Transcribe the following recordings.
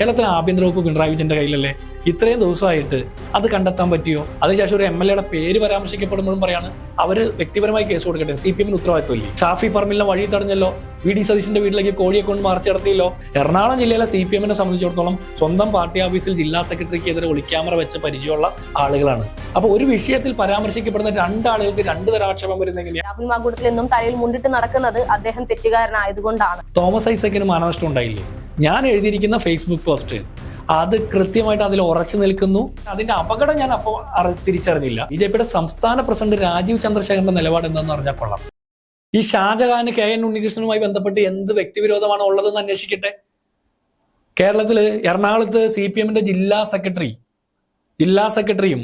കേരളത്തിലെ ആഭ്യന്തര വകുപ്പ് പിണറായി വിജയന്റെ കയ്യിലല്ലേ? ഇത്രയും ദിവസമായിട്ട് അത് കണ്ടെത്താൻ പറ്റിയോ? അതിനുശേഷം ഒരു എം എൽ എയുടെ പേര് പരാമർശിക്കപ്പെടുമ്പോഴും പറയാണ് അവർ വ്യക്തിപരമായി കേസ് കൊടുക്കട്ടെ. സി പി എമ്മിന് ഉത്തരവാദിത്വമില്ലേ? ഷാഫി പറമ്പിലിനെ വഴി തടഞ്ഞല്ലോ. വി ഡി സതീശിന്റെ വീട്ടിലേക്ക് കോഴിയെ കൊണ്ട് മാർച്ച് നടത്തിയല്ലോ. എറണാകുളം ജില്ലയിലെ സി പി എമ്മിനെ സംബന്ധിച്ചിടത്തോളം സ്വന്തം പാർട്ടി ഓഫീസിൽ ജില്ലാ സെക്രട്ടറിക്കെതിരെ ഒളിക്യാമറ വെച്ച പരിചയമുള്ള ആളുകളാണ്. അപ്പൊ ഒരു വിഷയത്തിൽ പരാമർശിക്കപ്പെടുന്ന രണ്ടാളുകൾക്ക് രണ്ട് തരം ആക്ഷേപം വരുന്നെങ്കിൽ എങ്ങനെയാ രാഹുൽ മാങ്കൂട്ടത്തിൽ എന്നും തലയിൽ മുണ്ടിട്ട് നടക്കുന്നത് അദ്ദേഹം തെറ്റുകാരനായതുകൊണ്ടാണ്. തോമസ് ഐസക്കിന് മാനനഷ്ടം ഉണ്ടായില്ലേ? ഞാൻ എഴുതിയിരിക്കുന്ന ഫേസ്ബുക്ക് പോസ്റ്റ് അത് കൃത്യമായിട്ട് അതിൽ ഉറച്ചു നിൽക്കുന്നു. അതിന്റെ അപകടം ഞാൻ അപ്പോൾ തിരിച്ചറിഞ്ഞില്ല. ബി ജെ പിയുടെ സംസ്ഥാന പ്രസിഡന്റ് രാജീവ് ചന്ദ്രശേഖരന്റെ നിലപാട് എന്താണെന്ന് അറിഞ്ഞാൽ കൊള്ളാം. ഈ ഷാജഹാന് കെ എൻ ഉണ്ണികൃഷ്ണനുമായി ബന്ധപ്പെട്ട് എന്ത് വ്യക്തിവിരോധമാണ് ഉള്ളതെന്ന് അന്വേഷിക്കട്ടെ? കേരളത്തിൽ എറണാകുളത്ത് സി പി എമ്മിന്റെ ജില്ലാ സെക്രട്ടറി ജില്ലാ സെക്രട്ടറിയും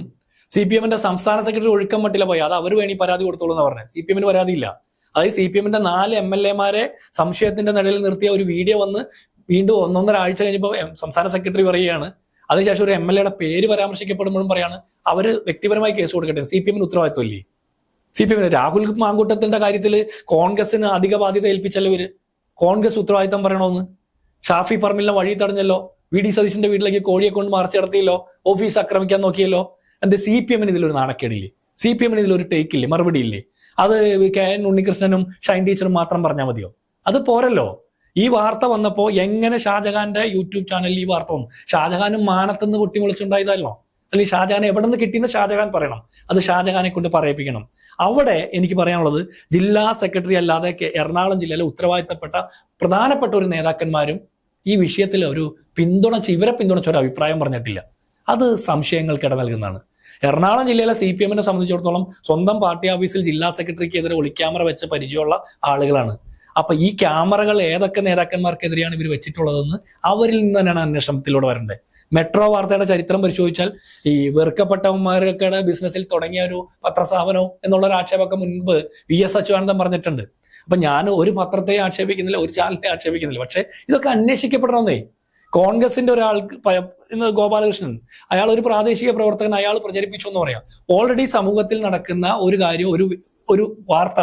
സി പി എമ്മിന്റെ സംസ്ഥാന സെക്രട്ടറി ഒഴുക്കം മട്ടില പോയി. അത് അവർ വേണി പരാതി കൊടുത്തോളൂ എന്ന് പറഞ്ഞത് സി പി എമ്മിന് പരാതിയില്ല. അതായത് സി പി എമ്മിന്റെ നാല് എം എൽ എമാരെ സംശയത്തിന്റെ നിഴലിൽ നിർത്തിയ ഒരു വീഡിയോ വന്ന് വീണ്ടും ഒന്നൊന്നര ആഴ്ച കഴിഞ്ഞപ്പോൾ സംസ്ഥാന സെക്രട്ടറി പറയുകയാണ്. അതിനുശേഷം ഒരു എം എൽ എയുടെ പേര് പരാമർശിക്കപ്പെടുമ്പോഴും പറയാണ് അവർ വ്യക്തിപരമായി കേസ് കൊടുക്കട്ടെ. സി പി എമ്മിന് ഉത്തരവാദിത്വമില്ലേ? സി പി എമ്മിന് രാഹുൽ മാങ്കൂട്ടത്തിന്റെ കാര്യത്തിൽ കോൺഗ്രസിന് അധിക ബാധ്യത ഏൽപ്പിച്ചല്ലോ ഇവർ. കോൺഗ്രസ് ഉത്തരവാദിത്തം പറയണമെന്ന് ഷാഫി പറമ്പിലിനെ വഴി തടഞ്ഞല്ലോ. വി ഡി സതീശിന്റെ വീട്ടിലേക്ക് കോഴിയെ കൊണ്ട് മാർച്ച് നടത്തിയല്ലോ. ഓഫീസ് ആക്രമിക്കാൻ നോക്കിയല്ലോ. എന്ത് സി പി എമ്മിന് ഇതിലൊരു നാണക്കേടില്ലേ? സി പി എമ്മിന് ഇതിലൊരു ടേക്ക് ഇല്ലേ മറുപടി ഇല്ലേ അത് കെ എൻ ഉണ്ണികൃഷ്ണനും ഷൈൻ ടീച്ചറും മാത്രം പറഞ്ഞാൽ മതിയോ? അത് പോരല്ലോ. ഈ വാർത്ത വന്നപ്പോ എങ്ങനെ ഷാജഹാന്റെ യൂട്യൂബ് ചാനലിൽ ഈ വാർത്ത വന്നു? ഷാജഹാനും മാനത്തുനിന്ന് പൊട്ടി മുളിച്ചുണ്ടായതല്ലോ അല്ലെങ്കിൽ ഷാജഹാൻ എവിടെ നിന്ന് കിട്ടിയെന്ന് ഷാജഹാൻ പറയണം. അത് ഷാജഹാനെ കൊണ്ട് പറയിപ്പിക്കണം. അവിടെ എനിക്ക് പറയാനുള്ളത് ജില്ലാ സെക്രട്ടറി അല്ലാതെ എറണാകുളം ജില്ലയിലെ ഉത്തരവാദിത്തപ്പെട്ട പ്രധാനപ്പെട്ട ഒരു നേതാക്കന്മാരും ഈ വിഷയത്തിൽ ഒരു പിന്തുണച്ച് ഇവരെ പിന്തുണച്ച ഒരു അഭിപ്രായം പറഞ്ഞിട്ടില്ല. അത് സംശയങ്ങൾക്ക് ഇട നൽകുന്നതാണ്. എറണാകുളം ജില്ലയിലെ സി പി എമ്മിനെ സംബന്ധിച്ചിടത്തോളം സ്വന്തം പാർട്ടി ഓഫീസിൽ ജില്ലാ സെക്രട്ടറിക്കെതിരെ ഒളിക്യാമറ വെച്ച പരിചയമുള്ള ആളുകളാണ്. അപ്പൊ ഈ ക്യാമറകൾ ഏതൊക്കെ നേതാക്കന്മാർക്കെതിരെയാണ് ഇവർ വെച്ചിട്ടുള്ളതെന്ന് അവരിൽ നിന്ന് തന്നെയാണ് അന്വേഷണത്തിലൂടെ വരേണ്ടത് മെട്രോ വാർത്തയുടെ ചരിത്രം പരിശോധിച്ചാൽ ഈ വെറുക്കപ്പെട്ടവന്മാരൊക്കെ ബിസിനസ്സിൽ തുടങ്ങിയ ഒരു പത്രസ്ഥാപനം എന്നുള്ള ഒരു ആക്ഷേപമൊക്കെ മുൻപ് വി എസ് അച്യുതാനന്ദൻ പറഞ്ഞിട്ടുണ്ട്. അപ്പൊ ഞാൻ ഒരു പത്രത്തെ ആക്ഷേപിക്കുന്നില്ല ഒരു ചാനലിനെ ആക്ഷേപിക്കുന്നില്ല. പക്ഷെ ഇതൊക്കെ അന്വേഷിക്കപ്പെടണമെന്നേ. കോൺഗ്രസിന്റെ ഒരാൾക്ക് ഗോപാലകൃഷ്ണൻ അയാൾ ഒരു പ്രാദേശിക പ്രവർത്തകൻ അയാൾ പ്രചരിപ്പിച്ചു എന്ന് പറയാം. ഓൾറെഡി സമൂഹത്തിൽ നടക്കുന്ന ഒരു കാര്യം ഒരു ഒരു വാർത്ത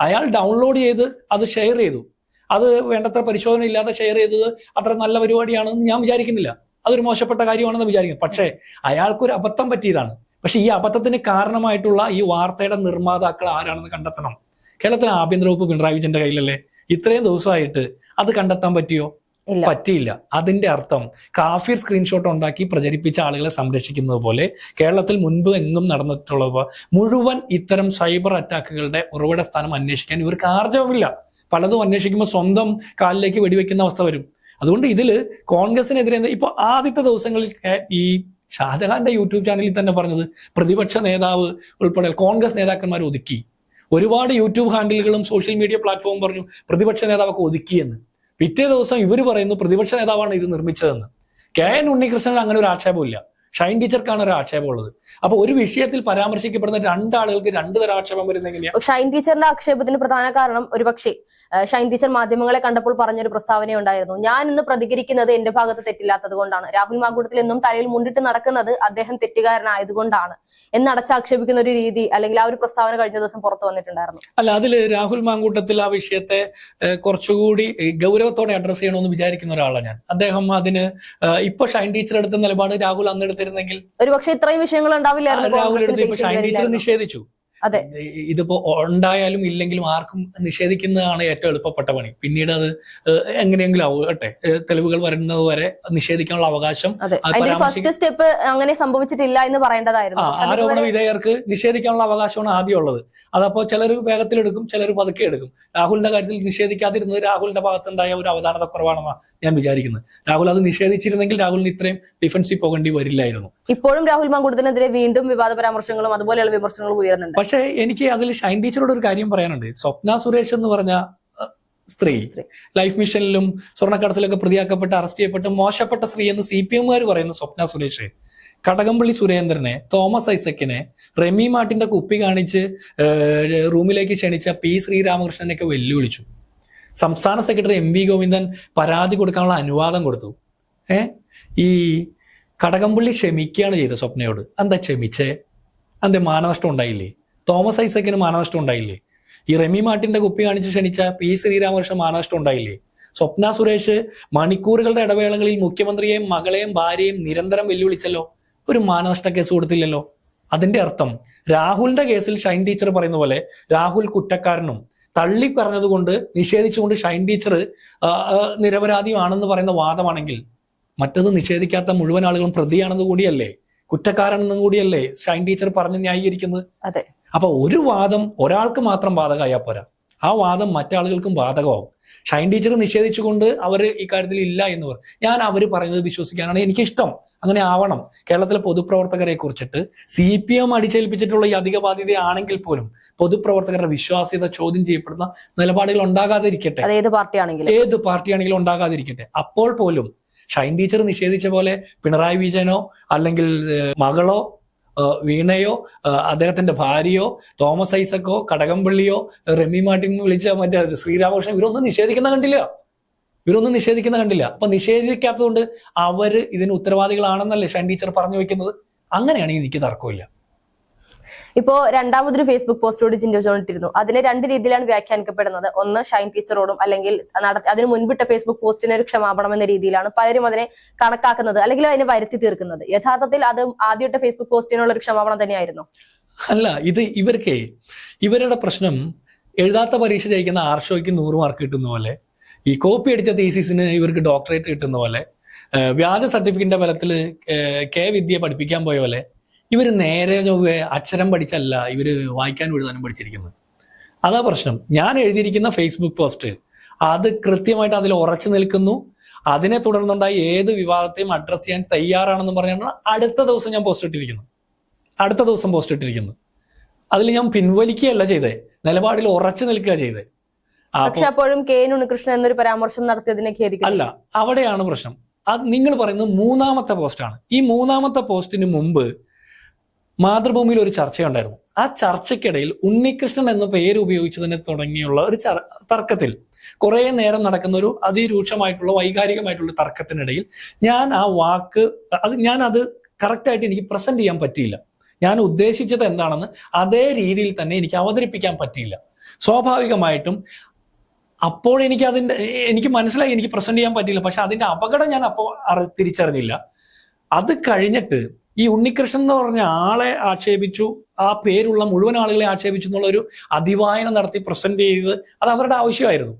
അയാൾ ഡൗൺലോഡ് ചെയ്ത് അത് ഷെയർ ചെയ്തു. അത് വേണ്ടത്ര പരിശോധന ഇല്ലാതെ ഷെയർ ചെയ്തത് അത്ര നല്ല പരിപാടിയാണെന്ന് ഞാൻ വിചാരിക്കുന്നില്ല. അതൊരു മോശപ്പെട്ട കാര്യമാണെന്ന് വിചാരിക്കുന്നു. പക്ഷേ അയാൾക്കൊരു അബദ്ധം പറ്റിയതാണ്. പക്ഷെ ഈ അബദ്ധത്തിന് കാരണമായിട്ടുള്ള ഈ വാർത്തയുടെ നിർമ്മാതാക്കൾ ആരാണെന്ന് കണ്ടെത്തണം. കേരളത്തിലെ ആഭ്യന്തര വകുപ്പ് പിണറായി വിജയന്റെ കയ്യിലല്ലേ? ഇത്രയും ദിവസമായിട്ട് അത് കണ്ടെത്താൻ പറ്റിയോ? പറ്റിയില്ല. അതിന്റെ അർത്ഥം കാഫിർ സ്ക്രീൻഷോട്ട് ഉണ്ടാക്കി പ്രചരിപ്പിച്ച ആളുകളെ സംരക്ഷിക്കുന്നത് പോലെ കേരളത്തിൽ മുൻപ് എങ്ങും നടന്നിട്ടുള്ളവ മുഴുവൻ ഇത്തരം സൈബർ അറ്റാക്കുകളുടെ ഉറവിട സ്ഥാനം അന്വേഷിക്കാൻ ഇവർക്ക് ആർജവമില്ല. പലതും അന്വേഷിക്കുമ്പോൾ സ്വന്തം കാലിലേക്ക് വെടിവെക്കുന്ന അവസ്ഥ വരും. അതുകൊണ്ട് ഇതിൽ കോൺഗ്രസിനെതിരെ ഇപ്പൊ ആദ്യത്തെ ദിവസങ്ങളിൽ ഈ ഷാജഹാന്റെ യൂട്യൂബ് ചാനലിൽ തന്നെ പറഞ്ഞത് പ്രതിപക്ഷ നേതാവ് ഉൾപ്പെടെ കോൺഗ്രസ് നേതാക്കന്മാർ ഒതുക്കി. ഒരുപാട് യൂട്യൂബ് ഹാൻഡിലുകളും സോഷ്യൽ മീഡിയ പ്ലാറ്റ്ഫോമും പറഞ്ഞു പ്രതിപക്ഷ നേതാവൊക്കെ ഒതുക്കിയെന്ന്. പിറ്റേ ദിവസം ഇവർ പറയുന്നു പ്രതിപക്ഷ നേതാവാണ് ഇത് നിർമ്മിച്ചതെന്ന്. കെ എൻ ഉണ്ണികൃഷ്ണൻ അങ്ങനെ ഒരു ആക്ഷേപമില്ല. ഷൈൻ ടീച്ചർക്കാണ് ഒരു ആക്ഷേപം ഉള്ളത്. അപ്പൊ ഒരു വിഷയത്തിൽ പരാമർശിക്കപ്പെടുന്ന രണ്ടാളുകൾക്ക് രണ്ട് തരം ആക്ഷേപം വരുന്ന എങ്ങനെയാ? ഷൈൻ ടീച്ചറിന്റെ ആക്ഷേപത്തിന് പ്രധാന കാരണം ഒരുപക്ഷെ പക്ഷേ ഷൈൻ ടീച്ചർ മാധ്യമങ്ങളെ കണ്ടപ്പോൾ പറഞ്ഞൊരു പ്രസ്താവന ഉണ്ടായിരുന്നു. ഞാൻ ഇന്ന് പ്രതികരിക്കുന്നത് എന്റെ ഭാഗത്ത് തെറ്റില്ലാത്തത് കൊണ്ടാണ്. രാഹുൽ മാങ്കൂട്ടത്തിൽ എന്നും തലയിൽ മുണ്ടിട്ട് നടക്കുന്നത് അദ്ദേഹം തെറ്റുകാരനായതുകൊണ്ടാണ് എന്നടച്ച് ആക്ഷേപിക്കുന്ന ഒരു രീതി അല്ലെങ്കിൽ ആ ഒരു പ്രസ്താവന കഴിഞ്ഞ ദിവസം പുറത്തു വന്നിട്ടുണ്ടായിരുന്നു. അല്ല അതിൽ രാഹുൽ മാങ്കൂട്ടത്തിൽ ആ വിഷയത്തെ കുറച്ചുകൂടി ഗൗരവത്തോടെ അഡ്രസ് ചെയ്യണമെന്ന് വിചാരിക്കുന്ന ഒരാളാണ് ഞാൻ. അദ്ദേഹം അതിന് ഇപ്പൊ ഷൈൻ ടീച്ചർ എടുത്ത നിലപാട് രാഹുൽ അന്ന് എടുത്തിരുന്നെങ്കിൽ ഒരുപക്ഷെ ഇത്രയും വിഷയങ്ങൾ ഉണ്ടാവില്ല ടീച്ചർ നിഷേധിച്ചു. അതെ. ഇതിപ്പോ ഉണ്ടായാലും ഇല്ലെങ്കിലും ആർക്കും നിഷേധിക്കുന്നതാണ് ഏറ്റവും എളുപ്പപ്പെട്ട പണി. പിന്നീട് അത് എങ്ങനെയെങ്കിലും ആവട്ടെ. തെളിവുകൾ വരുന്നത് വരെ നിഷേധിക്കാനുള്ള അവകാശം ഫസ്റ്റ് സ്റ്റെപ്പ് അങ്ങനെ സംഭവിച്ചിട്ടില്ല എന്ന് പറയേണ്ടതായിരുന്നു. ആരോപണ വിധേയർക്ക് നിഷേധിക്കാനുള്ള അവകാശമാണ് ആദ്യം ഉള്ളത്. അതപ്പോ ചിലർ വേഗത്തിലെടുക്കും ചിലർ പതുക്കെ എടുക്കും. രാഹുലിന്റെ കാര്യത്തിൽ നിഷേധിക്കാതിരുന്നത് രാഹുലിന്റെ ഭാഗത്തുണ്ടായ ഒരു അവധാനത കുറവാണെന്നാണ് ഞാൻ വിചാരിക്കുന്നത് രാഹുൽ അത് നിഷേധിച്ചിരുന്നെങ്കിൽ രാഹുലിന് ഇത്രയും ഡിഫൻസിൽ പോകേണ്ടി വരില്ലായിരുന്നു. ഇപ്പോഴും രാഹുൽ മാങ്കൂട്ടത്തിനെതിരെ വീണ്ടും വിവാദ പരാമർശങ്ങളും അതുപോലെയുള്ള വിമർശനങ്ങളും ഉയരുന്നുണ്ട്. പക്ഷേ എനിക്ക് അതിൽ ഷൈൻ ടീച്ചറോട് ഒരു കാര്യം പറയാനുണ്ട്. സ്വപ്ന സുരേഷ് എന്ന് പറഞ്ഞ സ്ത്രീ. ലൈഫ് മിഷനിലും സ്വർണക്കടത്തിലൊക്കെ പ്രതിയാക്കപ്പെട്ട് അറസ്റ്റ് ചെയ്യപ്പെട്ട് മോശപ്പെട്ട സ്ത്രീ എന്ന് സി പി എമ്മുകാർ പറയുന്ന സ്വപ്ന സുരേഷ് കടകംപള്ളി സുരേന്ദ്രനെ തോമസ് ഐസക്കിനെ റെമി മാർട്ടിന്റെ കുപ്പി കാണിച്ച് റൂമിലേക്ക് ക്ഷണിച്ച പി ശ്രീരാമകൃഷ്ണനെയൊക്കെ വെല്ലുവിളിച്ചു. സംസ്ഥാന സെക്രട്ടറി എം വി ഗോവിന്ദൻ പരാതി കൊടുക്കാനുള്ള അനുവാദം കൊടുത്തു. ഏ ഈ കടകംപള്ളി ക്ഷമിക്കുകയാണ് ചെയ്തത് സ്വപ്നയോട്. എന്താ ക്ഷമിച്ചേ? എന്താ മാനനഷ്ടം ഉണ്ടായില്ലേ? തോമസ് ഐസക്കിന് മാനനഷ്ടം ഉണ്ടായില്ലേ? ഈ റെമി മാർട്ടിന്റെ കുപ്പി കാണിച്ച് ക്ഷണിച്ച പി ശ്രീരാമകൃഷ്ണൻ മാനനഷ്ടം ഉണ്ടായില്ലേ? സ്വപ്ന സുരേഷ് മണിക്കൂറുകളുടെ ഇടവേളകളിൽ മുഖ്യമന്ത്രിയെയും മകളെയും ഭാര്യയും നിരന്തരം വെല്ലുവിളിച്ചല്ലോ. ഒരു മാനനഷ്ട കേസ് കൊടുത്തില്ലല്ലോ. അതിന്റെ അർത്ഥം രാഹുലിന്റെ കേസിൽ ഷൈൻ ടീച്ചർ പറയുന്ന പോലെ രാഹുൽ കുറ്റക്കാരനും തള്ളി പറഞ്ഞതുകൊണ്ട് നിഷേധിച്ചുകൊണ്ട് ഷൈൻ ടീച്ചർ നിരപരാധിയാണെന്ന് പറയുന്ന വാദമാണെങ്കിൽ മറ്റത് നിഷേധിക്കാത്ത മുഴുവൻ ആളുകളും പ്രതിയാണെന്ന് കൂടിയല്ലേ? കുറ്റക്കാരനെന്നും കൂടിയല്ലേ ഷൈൻ ടീച്ചർ പറഞ്ഞ് ന്യായീകരിക്കുന്നത്? അതെ. അപ്പൊ ഒരു വാദം ഒരാൾക്ക് മാത്രം ബാധകമായാൽ പോരാ. ആ വാദം മറ്റാളുകൾക്കും ബാധകമാവും. ഷൈൻ ടീച്ചർ നിഷേധിച്ചുകൊണ്ട് അവർ ഇക്കാര്യത്തിൽ ഇല്ല എന്ന് പറയും ഞാൻ അവർ പറയുന്നത് വിശ്വസിക്കാനാണ് എനിക്കിഷ്ടം. അങ്ങനെ ആവണം. കേരളത്തിലെ പൊതുപ്രവർത്തകരെ കുറിച്ചിട്ട് സി പി എം അടിച്ചേൽപ്പിച്ചിട്ടുള്ള ഈ അധിക ബാധ്യതയാണെങ്കിൽ പോലും പൊതുപ്രവർത്തകരുടെ വിശ്വാസ്യത ചോദ്യം ചെയ്യപ്പെടുന്ന നിലപാടുകൾ ഉണ്ടാകാതിരിക്കട്ടെ. ഏത് പാർട്ടിയാണെങ്കിലും. ഏത് പാർട്ടിയാണെങ്കിലും ഉണ്ടാകാതിരിക്കട്ടെ. അപ്പോൾ പോലും ഷൈൻ ടീച്ചർ നിഷേധിച്ച പോലെ പിണറായി വിജയനോ അല്ലെങ്കിൽ മകളോ വീണയോ അദ്ദേഹത്തിന്റെ ഭാര്യയോ തോമസ് ഐസക്കോ കടകംപള്ളിയോ റെമി മാർട്ടിൻ വിളിച്ച മറ്റേ ശ്രീരാമകൃഷ്ണൻ ഇവരൊന്നും നിഷേധിക്കുന്ന കണ്ടില്ല. ഇവരൊന്നും നിഷേധിക്കുന്ന കണ്ടില്ല. അപ്പൊ നിഷേധിക്കാത്തതുകൊണ്ട് അവർ ഇതിന് ഉത്തരവാദികളാണെന്നല്ലേ ഷൈൻ ടീച്ചർ പറഞ്ഞു വെക്കുന്നത്? അങ്ങനെയാണെങ്കിൽ എനിക്ക് തർക്കമില്ല. ഇപ്പോ രണ്ടാമതൊരു ഫേസ്ബുക്ക് പോസ്റ്റോട് ചിന്ത ഇട്ടിരുന്നു. അതിനെ രണ്ട് രീതിയിലാണ് വ്യാഖ്യാനിക്കപ്പെടുന്നത്. ഒന്ന് ഷൈൻ ടീച്ചറോടും അല്ലെങ്കിൽ അതിന് മുൻപിട്ട ഫേസ്ബുക്ക് പോസ്റ്റിന് ഒരു ക്ഷമാപണം എന്ന രീതിയിലാണ് പലരും അതിനെ കണക്കാക്കുന്നത് അല്ലെങ്കിൽ അതിനെ വരുത്തി തീർക്കുന്നത്. യഥാർത്ഥത്തിൽ അത് ആദ്യത്തെ ഫേസ്ബുക്ക് പോസ്റ്റിനുള്ള ഒരു ക്ഷമാപണം തന്നെയായിരുന്നു. അല്ല ഇത് ഇവർക്കേ ഇവരുടെ പ്രശ്നം എഴുതാത്ത പരീക്ഷ ജയിക്കുന്ന ആർഷോയ്ക്ക് നൂറ് മാർക്ക് കിട്ടുന്ന പോലെ ഈ കോപ്പി അടിച്ച തീസിസിന് ഇവർക്ക് ഡോക്ടറേറ്റ് കിട്ടുന്ന പോലെ വ്യാജ സർട്ടിഫിക്കറ്റിന്റെ ബലത്തിൽ കെ വിദ്യ പഠിപ്പിക്കാൻ പോയ പോലെ ഇവർ നേരെ ചൊവ്വേ അക്ഷരം പഠിച്ചല്ല ഇവർ വായിക്കാൻ എഴുതാനും പഠിച്ചിരിക്കുന്നത്. അതാ പ്രശ്നം. ഞാൻ എഴുതിയിരിക്കുന്ന ഫേസ്ബുക്ക് പോസ്റ്റ് അത് കൃത്യമായിട്ട് അതിൽ ഉറച്ചു നിൽക്കുന്നു. അതിനെ തുടർന്നുണ്ടായി ഏത് വിവാദത്തെയും അഡ്രസ് ചെയ്യാൻ തയ്യാറാണെന്ന് പറഞ്ഞാണ് അടുത്ത ദിവസം ഞാൻ പോസ്റ്റ് ഇട്ടിരിക്കുന്നത് അടുത്ത ദിവസം പോസ്റ്റ് ഇട്ടിരിക്കുന്നു. അതിൽ ഞാൻ പിൻവലിക്കുകയല്ല ചെയ്തേ. നിലപാടിൽ ഉറച്ചു നിൽക്കുക ചെയ്തേ. പക്ഷെ അപ്പോഴും കെ എൻ ഉണ്ണികൃഷ്ണൻ എന്നൊരു പരാമർശം നടത്തിയതിനെ ഖേദിക്കുന്നു. അല്ല അവിടെയാണ് പ്രശ്നം. അത് നിങ്ങൾ പറയുന്നത് മൂന്നാമത്തെ പോസ്റ്റാണ് ഈ മൂന്നാമത്തെ പോസ്റ്റിന് മുമ്പ് മാതൃഭൂമിയിൽ ഒരു ചർച്ചയുണ്ടായിരുന്നു. ആ ചർച്ചയ്ക്കിടയിൽ ഉണ്ണികൃഷ്ണൻ എന്ന പേര് ഉപയോഗിച്ചതിനെ തുടങ്ങിയുള്ള ഒരു തർക്കത്തിൽ കുറെ നേരം നടക്കുന്ന ഒരു അതിരൂക്ഷമായിട്ടുള്ള വൈകാരികമായിട്ടുള്ള തർക്കത്തിനിടയിൽ ഞാൻ ആ വാക്ക് അത് ഞാൻ അത് കറക്റ്റായിട്ട് എനിക്ക് പ്രസന്റ് ചെയ്യാൻ പറ്റിയില്ല. ഞാൻ ഉദ്ദേശിച്ചത് എന്താണെന്ന് അതേ രീതിയിൽ തന്നെ എനിക്ക് അവതരിപ്പിക്കാൻ പറ്റിയില്ല. സ്വാഭാവികമായിട്ടും അപ്പോൾ എനിക്ക് അതിന്റെ എനിക്ക് മനസ്സിലായി എനിക്ക് പ്രസന്റ് ചെയ്യാൻ പറ്റിയില്ല. പക്ഷെ അതിന്റെ അപകടം ഞാൻ അപ്പോൾ തിരിച്ചറിഞ്ഞില്ല. അത് കഴിഞ്ഞിട്ട് ഈ ഉണ്ണികൃഷ്ണൻ എന്ന് പറഞ്ഞ ആളെ ആക്ഷേപിച്ചു ആ പേരുള്ള മുഴുവൻ ആളുകളെ ആക്ഷേപിച്ചു എന്നുള്ള ഒരു അതിവായന നടത്തി പ്രസന്റ് ചെയ്ത് അത് അവരുടെ ആവശ്യമായിരുന്നു.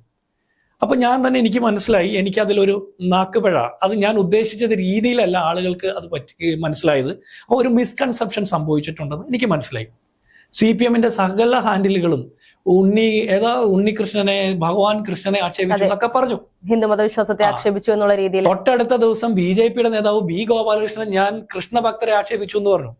അപ്പൊ ഞാൻ തന്നെ എനിക്ക് മനസ്സിലായി എനിക്ക് അതിലൊരു നാക്കുപഴ. അത് ഞാൻ ഉദ്ദേശിച്ചത് രീതിയിലല്ല ആളുകൾക്ക് അത് പറ്റി മനസ്സിലായത്. അപ്പോൾ ഒരു മിസ്കൺസെപ്ഷൻ സംഭവിച്ചിട്ടുണ്ടെന്ന് എനിക്ക് മനസ്സിലായി. സി പി എമ്മിന്റെ സകല ഹാൻഡിലുകളും ഉണ്ണി ഏതാ ഉണ്ണികൃഷ്ണനെ ഭഗവാൻ കൃഷ്ണനെ ആക്ഷേപിച്ചു. എന്നൊക്കെ പറഞ്ഞു. ഹിന്ദുമത വിശ്വാസത്തെ ആക്ഷേപിച്ചു എന്നുള്ള രീതിയിൽ. തൊട്ടടുത്ത ദിവസം ബി ജെ പിയുടെ നേതാവ് ബി ഗോപാലകൃഷ്ണൻ ഞാൻ കൃഷ്ണഭക്തരെ ആക്ഷേപിച്ചു എന്ന് പറഞ്ഞു.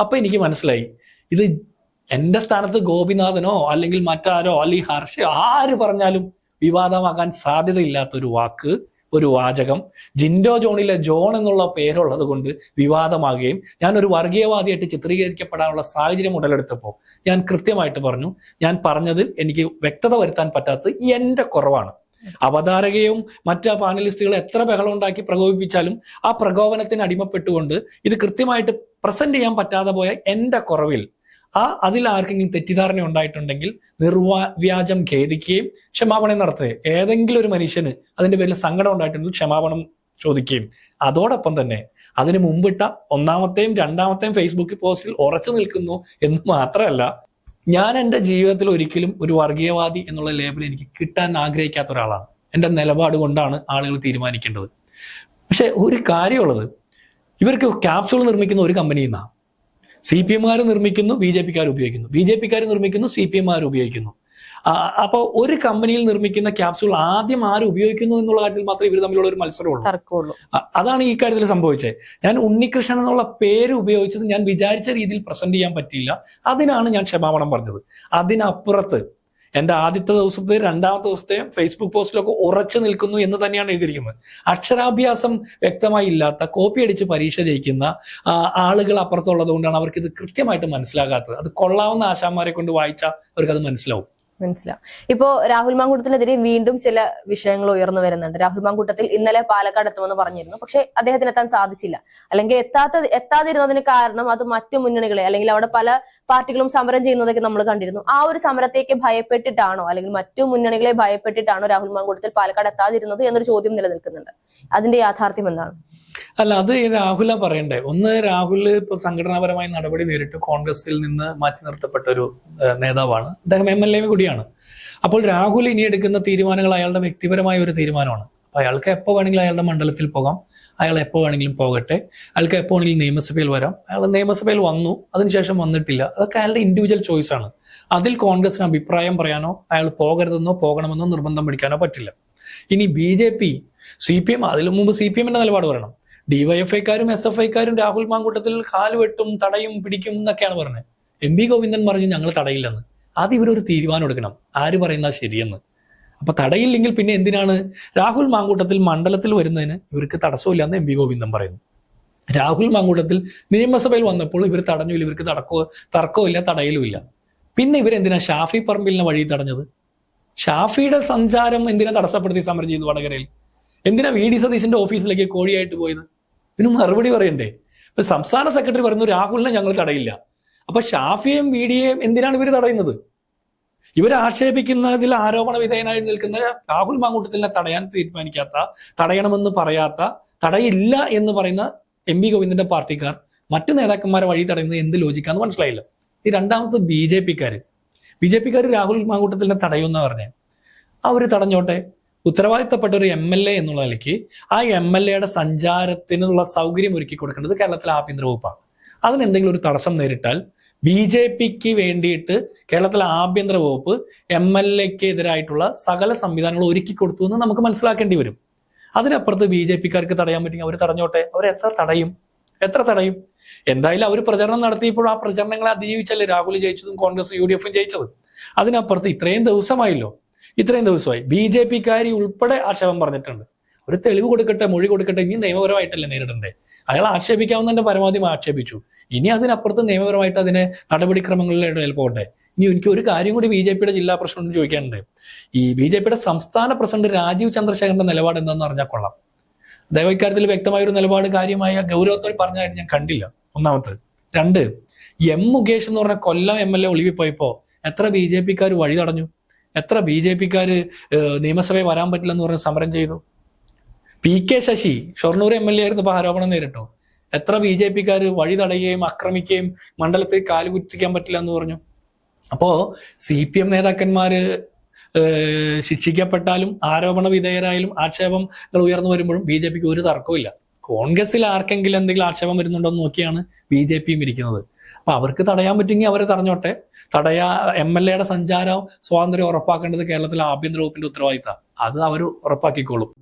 അപ്പൊ എനിക്ക് മനസ്സിലായി. ഇത് എന്റെ സ്ഥാനത്ത് ഗോപിനാഥനോ അല്ലെങ്കിൽ മറ്റാരോ അല്ലെങ്കിൽ ഹർഷയോ ആര് പറഞ്ഞാലും വിവാദമാകാൻ സാധ്യതയില്ലാത്ത ഒരു വാക്ക്. ഒരു വാചകം. ജിൻഡോ ജോണിലെ ജോൺ എന്നുള്ള പേരുള്ളത് കൊണ്ട് വിവാദമാകുകയും ഞാൻ ഒരു വർഗീയവാദിയായിട്ട് ചിത്രീകരിക്കപ്പെടാനുള്ള സാഹചര്യം ഉടലെടുത്തപ്പോൾ ഞാൻ കൃത്യമായിട്ട് പറഞ്ഞു ഞാൻ പറഞ്ഞതിൽ എനിക്ക് വ്യക്തത വരുത്താൻ പറ്റാത്തത് എന്റെ കുറവാണ്. അവതാരകയും മറ്റ് പാനലിസ്റ്റുകൾ എത്ര ബഹളം ഉണ്ടാക്കി പ്രകോപിപ്പിച്ചാലും ആ പ്രകോപനത്തിന് അടിമപ്പെട്ടുകൊണ്ട് ഇത് കൃത്യമായിട്ട് പ്രസന്റ് ചെയ്യാൻ പറ്റാതെ പോയ എന്റെ കുറവിൽ ആ അതിൽ ആർക്കെങ്കിലും തെറ്റിദ്ധാരണ ഉണ്ടായിട്ടുണ്ടെങ്കിൽ നിർവാ വ്യാജം ഖേദിക്കുകയും ക്ഷമാപണം നടത്തുകയും ഏതെങ്കിലും ഒരു മനുഷ്യന് അതിന്റെ പേരിൽ സങ്കടം ഉണ്ടായിട്ടുണ്ടെങ്കിൽ ക്ഷമാപണം ചോദിക്കുകയും. അതോടൊപ്പം തന്നെ അതിനു മുമ്പിട്ട ഒന്നാമത്തെയും രണ്ടാമത്തെയും ഫേസ്ബുക്ക് പോസ്റ്റിൽ ഉറച്ചു നിൽക്കുന്നു എന്ന് മാത്രമല്ല ഞാൻ എന്റെ ജീവിതത്തിൽ ഒരിക്കലും ഒരു വർഗീയവാദി എന്നുള്ള ലേബൽ എനിക്ക് കിട്ടാൻ ആഗ്രഹിക്കാത്ത ഒരാളാണ്. എന്റെ നിലപാട് കൊണ്ടാണ് ആളുകൾ തീരുമാനിക്കേണ്ടത്. പക്ഷെ ഒരു കാര്യമുള്ളത് ഇവർക്ക് ക്യാപ്സൂൾ നിർമ്മിക്കുന്ന ഒരു കമ്പനിയിൽ നിന്നാണ് സി പി എമ്മുകാർ നിർമ്മിക്കുന്നു ബി ജെ പിക്കാർ ഉപയോഗിക്കുന്നു. ബി ജെ പിക്കാർ നിർമ്മിക്കുന്നു സി പി എമ്മുകാർ ഉപയോഗിക്കുന്നു. അപ്പോൾ ഒരു കമ്പനിയിൽ നിർമ്മിക്കുന്ന ക്യാപ്സൂൾ ആദ്യം ആര് ഉപയോഗിക്കുന്നു എന്നുള്ള കാര്യത്തിൽ മാത്രമേ ഇവർ തമ്മിലുള്ള ഒരു മത്സരമുള്ളൂ. അതാണ് ഈ കാര്യത്തിൽ സംഭവിച്ചത് ഞാൻ ഉണ്ണികൃഷ്ണൻ എന്നുള്ള പേര് ഉപയോഗിച്ചത് ഞാൻ വിചാരിച്ച രീതിയിൽ പ്രസന്റ് ചെയ്യാൻ പറ്റിയില്ല. അതിനാണ് ഞാൻ ക്ഷമാപണം പറഞ്ഞത്. അതിനപ്പുറത്ത് എന്റെ ആദ്യത്തെ ദിവസത്തെ രണ്ടാമത്തെ ദിവസത്തെ ഫേസ്ബുക്ക് പോസ്റ്റിലൊക്കെ ഉറച്ചു നിൽക്കുന്നു എന്ന് തന്നെയാണ് എഴുതിയിരിക്കുന്നത്. അക്ഷരാഭ്യാസം വ്യക്തമായി ഇല്ലാത്ത കോപ്പി അടിച്ച് പരീക്ഷ ജയിക്കുന്ന ആളുകൾ അപ്പുറത്തുള്ളത് കൊണ്ടാണ് അവർക്ക് ഇത് കൃത്യമായിട്ട് മനസ്സിലാകാത്തത്. അത് കൊള്ളാവുന്ന ആശാന്മാരെ കൊണ്ട് വായിച്ചാൽ അവർക്ക് അത് മനസ്സിലാവും. മനസ്സിലാവും ഇപ്പോ രാഹുൽ മാങ്കൂട്ടത്തിനെതിരെ വീണ്ടും ചില വിഷയങ്ങൾ ഉയർന്നു വരുന്നുണ്ട്. രാഹുൽ മാങ്കൂട്ടത്തിൽ ഇന്നലെ പാലക്കാട് എത്തുമെന്ന് പറഞ്ഞിരുന്നു. പക്ഷെ അദ്ദേഹത്തിന് എത്താൻ സാധിച്ചില്ല. അല്ലെങ്കിൽ എത്താത്ത എത്താതിരുന്നതിന് കാരണം അത് മറ്റു മുന്നണികളെ അല്ലെങ്കിൽ അവിടെ പല പാർട്ടികളും സമരം ചെയ്യുന്നതൊക്കെ നമ്മൾ കണ്ടിരുന്നു. ആ ഒരു സമരത്തേക്ക് ഭയപ്പെട്ടിട്ടാണോ അല്ലെങ്കിൽ മറ്റു മുന്നണികളെ ഭയപ്പെട്ടിട്ടാണോ രാഹുൽ മാങ്കൂട്ടത്തിൽ പാലക്കാട് എത്താതിരുന്നത് എന്നൊരു ചോദ്യം നിലനിൽക്കുന്നുണ്ട്. അതിന്റെ യാഥാർത്ഥ്യം എന്താണ്? അല്ല അത് രാഹുല പറയണ്ടേ? ഒന്ന് രാഹുൽ ഇപ്പൊ സംഘടനാപരമായ നടപടി നേരിട്ട് കോൺഗ്രസിൽ നിന്ന് മാറ്റി നിർത്തപ്പെട്ട ഒരു നേതാവാണ്. അദ്ദേഹം എം എൽ എ കൂടിയാണ്. അപ്പോൾ രാഹുൽ ഇനി എടുക്കുന്ന തീരുമാനങ്ങൾ അയാളുടെ വ്യക്തിപരമായ ഒരു തീരുമാനമാണ്. അപ്പൊ അയാൾക്ക് എപ്പോ വേണമെങ്കിലും അയാളുടെ മണ്ഡലത്തിൽ പോകാം. അയാൾ എപ്പോ വേണമെങ്കിലും പോകട്ടെ. അയാൾക്ക് എപ്പോൾ വേണമെങ്കിലും നിയമസഭയിൽ വരാം. അയാൾ നിയമസഭയിൽ വന്നു അതിനുശേഷം വന്നിട്ടില്ല. അതൊക്കെ അയാളുടെ ഇൻഡിവിജ്വൽ ആണ്. അതിൽ കോൺഗ്രസിന് അഭിപ്രായം പറയാനോ അയാൾ പോകരുതെന്നോ പോകണമെന്നോ നിർബന്ധം പിടിക്കാനോ പറ്റില്ല. ഇനി B J P C P M അതിനു മുമ്പ് സി പി എമ്മിന്റെ നിലപാട് പറയണം. ഡിവൈഎഫ്ഐക്കാരും എസ് എഫ് ഐക്കാരും രാഹുൽ മാങ്കൂട്ടത്തിൽ കാൽ വെട്ടും തടയും പിടിക്കും എന്നൊക്കെയാണ് പറഞ്ഞത്. എം പി ഗോവിന്ദൻ പറഞ്ഞു ഞങ്ങൾ തടയില്ലെന്ന്. അത് ഇവരൊരു തീരുമാനം എടുക്കണം. ആര് പറയുന്നത് ശരിയെന്ന്. അപ്പൊ തടയില്ലെങ്കിൽ പിന്നെ എന്തിനാണ്? രാഹുൽ മാങ്കൂട്ടത്തിൽ മണ്ഡലത്തിൽ വരുന്നതിന് ഇവർക്ക് തടസ്സമില്ല എന്ന് എം പി ഗോവിന്ദൻ പറയുന്നു. രാഹുൽ മാങ്കൂട്ടത്തിൽ നിയമസഭയിൽ വന്നപ്പോൾ ഇവർ തടഞ്ഞില്ല ഇവർക്ക് തടക്കോ തർക്കമില്ല തടയലുമില്ല പിന്നെ ഇവരെന്തിനാ ഷാഫി പറമ്പിലിനെ വഴി തടഞ്ഞത്? ഷാഫിയുടെ സഞ്ചാരം എന്തിനാ തടസ്സപ്പെടുത്തി സമരം ചെയ്തു വടകരയിൽ? എന്തിനാ വി ഡി സതീശന്റെ ഓഫീസിലേക്ക് കോഴിയായിട്ട് പോയത്? ഇതിന് മറുപടി പറയണ്ടേ? ഇപ്പൊ സംസ്ഥാന സെക്രട്ടറി പറയുന്നു രാഹുലിനെ ഞങ്ങൾ തടയില്ല. അപ്പൊ ഷാഫിയെയും വി ഡിയെയും എന്തിനാണ് ഇവർ തടയുന്നത്? ഇവർ ആക്ഷേപിക്കുന്നതിൽ ആരോപണ വിധേയനായി നിൽക്കുന്ന രാഹുൽ മാങ്കൂട്ടത്തിനെ തടയാൻ തീരുമാനിക്കാത്ത തടയണമെന്ന് പറയാത്ത തടയില്ല എന്ന് പറയുന്ന എം വി ഗോവിന്ദന്റെ പാർട്ടിക്കാർ മറ്റു നേതാക്കന്മാരെ വഴി തടയുന്നത് എന്ത് ലോജിക്കാന്ന് മനസ്സിലായില്ല. ഈ രണ്ടാമത്തെ ബി ജെ പിക്കാര്. ബി ജെ പിക്കാർ രാഹുൽ മാങ്കൂട്ടത്തിനെ തടയുമെന്ന് പറഞ്ഞേ. അവർ തടഞ്ഞോട്ടെ? ഉത്തരവാദിത്തപ്പെട്ട ഒരു എം എൽ എ എന്നുള്ള നിലയ്ക്ക് ആ എം എൽ എയുടെ സഞ്ചാരത്തിനുള്ള സൗകര്യം ഒരുക്കി കൊടുക്കേണ്ടത് കേരളത്തിലെ ആഭ്യന്തര വകുപ്പാണ്. അതിന് എന്തെങ്കിലും ഒരു തടസ്സം നേരിട്ടാൽ ബി ജെ പിക്ക് വേണ്ടിയിട്ട് കേരളത്തിലെ ആഭ്യന്തര വകുപ്പ് എം എൽ എക്ക് എതിരായിട്ടുള്ള സകല സംവിധാനങ്ങൾ ഒരുക്കി കൊടുത്തു എന്ന് നമുക്ക് മനസ്സിലാക്കേണ്ടി വരും. അതിനപ്പുറത്ത് ബി ജെ പിക്കാർക്ക് തടയാൻ പറ്റുമെങ്കിൽ അവർ തടഞ്ഞോട്ടെ? അവർ എത്ര തടയും? എത്ര തടയും? എന്തായാലും അവർ പ്രചരണം നടത്തിയപ്പോൾ ആ പ്രചരണങ്ങളെ അതിജീവിച്ചല്ലേ രാഹുൽ ജയിച്ചതും കോൺഗ്രസ് യു ഡി എഫും ജയിച്ചത്? അതിനപ്പുറത്ത് ഇത്രയും ദിവസമായല്ലോ. ഇത്രയും ദിവസമായി. ബി ജെ പിക്കാരി ഉൾപ്പെടെ ആക്ഷേപം പറഞ്ഞിട്ടുണ്ട്. ഒരു തെളിവ് കൊടുക്കട്ടെ മൊഴി കൊടുക്കട്ടെ ഇനി നിയമപരമായിട്ടല്ലേ നേരിടണ്ടേ? അയാൾ ആക്ഷേപിക്കാവുന്നതിന്റെ പരമാവധി ആക്ഷേപിച്ചു. ഇനി അതിനപ്പുറത്ത് നിയമപരമായിട്ട് അതിനെ നടപടിക്രമങ്ങളിലേക്ക് പോകട്ടെ ഇനി എനിക്ക് ഒരു കാര്യം കൂടി ബി ജെ പിയുടെ ജില്ലാ പ്രസിഡന്റ് ചോദിക്കാനുണ്ട്. ഈ ബി ജെ പിയുടെ സംസ്ഥാന പ്രസിഡന്റ് രാജീവ് ചന്ദ്രശേഖരന്റെ നിലപാട് എന്താണെന്ന് അറിഞ്ഞാൽ കൊള്ളാം. അദ്ദേഹം ഇക്കാര്യത്തിൽ വ്യക്തമായ ഒരു നിലപാട് കാര്യമായ ഗൗരവത്തോടെ പറഞ്ഞായിട്ട് ഞാൻ കണ്ടില്ല. ഒന്നാമത് രണ്ട് എം മുകേഷ് എന്ന് പറഞ്ഞ കൊല്ലം എം എൽ എ ഒളിവിപ്പോയപ്പോ എത്ര ബി ജെ പിക്കാർ വഴി തടഞ്ഞു? എത്ര ബി ജെ പിക്കാർ നിയമസഭയിൽ വരാൻ പറ്റില്ലെന്ന് പറഞ്ഞ് സമരം ചെയ്തു? P K Sasi Shoranur M L A ആയിരുന്നു ഇപ്പൊ ആരോപണം നേരിട്ടോ എത്ര ബി ജെ പിക്കാർ വഴി തടയുകയും ആക്രമിക്കുകയും മണ്ഡലത്തിൽ കാൽ കുത്തിക്കാൻ പറ്റില്ല എന്ന് പറഞ്ഞു. അപ്പോൾ സി പി എം നേതാക്കന്മാര് ശിക്ഷിക്കപ്പെട്ടാലും ആരോപണ വിധേയരായാലും ആക്ഷേപങ്ങൾ ഉയർന്നു വരുമ്പോഴും ബി ജെ പിക്ക് ഒരു തർക്കമില്ല കോൺഗ്രസിൽ ആർക്കെങ്കിലും എന്തെങ്കിലും ആക്ഷേപം വരുന്നുണ്ടോ എന്ന് നോക്കിയാണ് ബി ജെ പിയും ഇരിക്കുന്നത്. അപ്പൊ അവർക്ക് തടയാൻ പറ്റുമെങ്കിൽ അവരെ തടഞ്ഞോട്ടെ. തടയാ എം എൽ എയുടെ സഞ്ചാരം സ്വാതന്ത്ര്യം ഉറപ്പാക്കേണ്ടത് കേരളത്തിലെ ആഭ്യന്തര വകുപ്പിന്റെ ഉത്തരവാദിത്തം. അത് അവർ ഉറപ്പാക്കിക്കോളും.